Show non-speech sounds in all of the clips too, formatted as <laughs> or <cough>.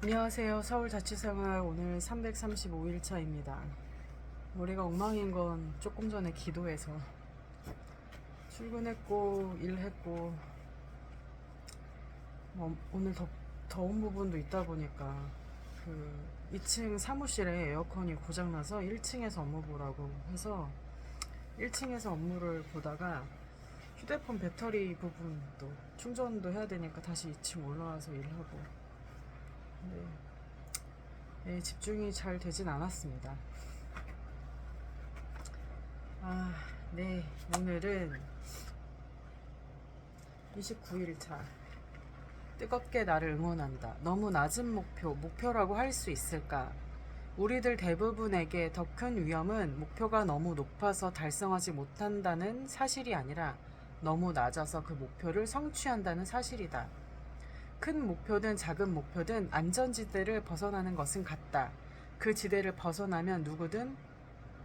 안녕하세요. 서울자취생활 오늘 335일차입니다. 머리가 엉망인 건 조금 전에 기도해서 출근했고 일했고 뭐 오늘 더, 더운 부분도 있다 보니까 그 2층 사무실에 에어컨이 고장나서 1층에서 업무 보라고 해서 1층에서 업무를 보다가 휴대폰 배터리 부분도 충전도 해야 되니까 다시 2층 올라와서 일하고 네. 네, 집중이 잘 되진 않았습니다. 아, 네. 오늘은 29일 차. 뜨겁게 나를 응원한다. 너무 낮은 목표, 목표라고 할 수 있을까? 우리들 대부분에게 더 큰 위험은 목표가 너무 높아서 달성하지 못한다는 사실이 아니라 너무 낮아서 그 목표를 성취한다는 사실이다. 큰 목표든 작은 목표든 안전지대를 벗어나는 것은 같다. 그 지대를 벗어나면 누구든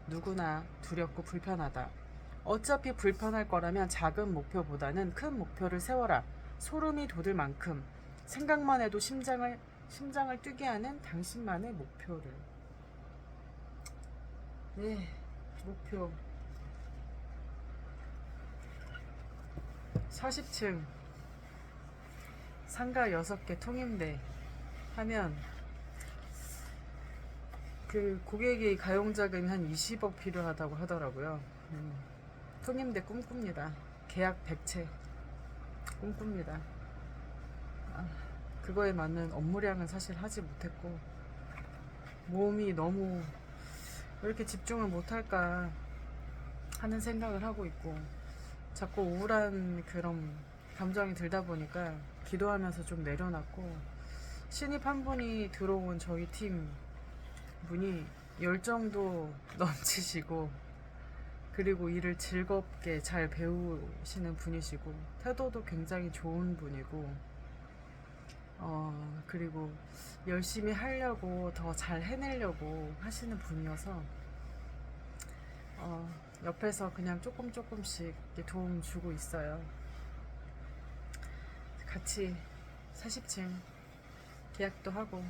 누구나 두렵고 불편하다. 어차피 불편할 거라면 작은 목표보다는 큰 목표를 세워라. 소름이 돋을 만큼 생각만 해도 심장을 심장을 뛰게 하는 당신만의 목표를. 네, 목표. 40층 상가 6개 통임대 하면 그 고객이 가용자금이 한 20억 필요하다고 하더라고요. 음, 통임대 꿈꿉니다. 계약 100채 꿈꿉니다. 아, 그거에 맞는 업무량은 사실 하지 못했고 몸이 너무 왜 이렇게 집중을 못할까 하는 생각을 하고 있고 자꾸 우울한 그런 감정이 들다 보니까 기도하면서 좀 내려놨고 신입 한 분이 들어온 저희 팀 분이 열정도 <laughs> 넘치시고 그리고 일을 즐겁게 잘 배우시는 분이시고 태도도 굉장히 좋은 분이고 어 그리고 열심히 하려고 더 잘 해내려고 하시는 분이어서 어 옆에서 그냥 조금 조금씩 도움 주고 있어요. 같이 40층 계약도 하고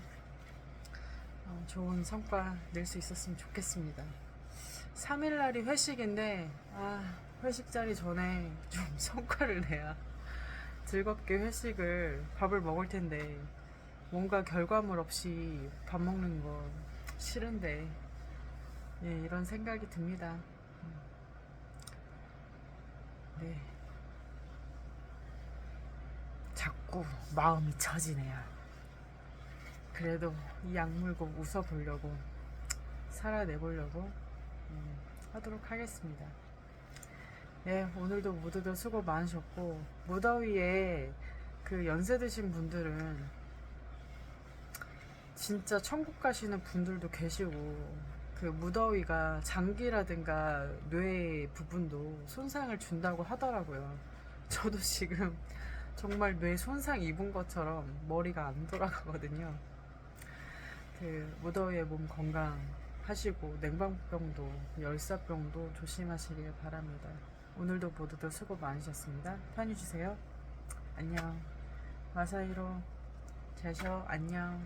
어, 좋은 성과 낼 수 있었으면 좋겠습니다. 3일 날이 회식인데 아 회식 자리 전에 좀 <laughs> 성과를 내야 즐겁게 회식을 밥을 먹을 텐데 뭔가 결과물 없이 밥 먹는 거 싫은데 예, 이런 생각이 듭니다. 음. 네. 자꾸 마음이 처지네요. 그래도 이 약물고 웃어보려고 살아내보려고 음, 하도록 하겠습니다. 네, 오늘도 모두들 수고 많으셨고 무더위에 그 연세 드신 분들은 진짜 천국 가시는 분들도 계시고 그 무더위가 장기라든가 뇌 부분도 손상을 준다고 하더라고요. 저도 지금 정말 뇌 손상 입은 것처럼 머리가 안 돌아가거든요. 그 무더위에 몸 건강하시고 냉방병도 열사병도 조심하시길 바랍니다. 오늘도 모두들 수고 많으셨습니다. 편히 쉬세요. 안녕. 마사이로 잘 쉬어. 안녕.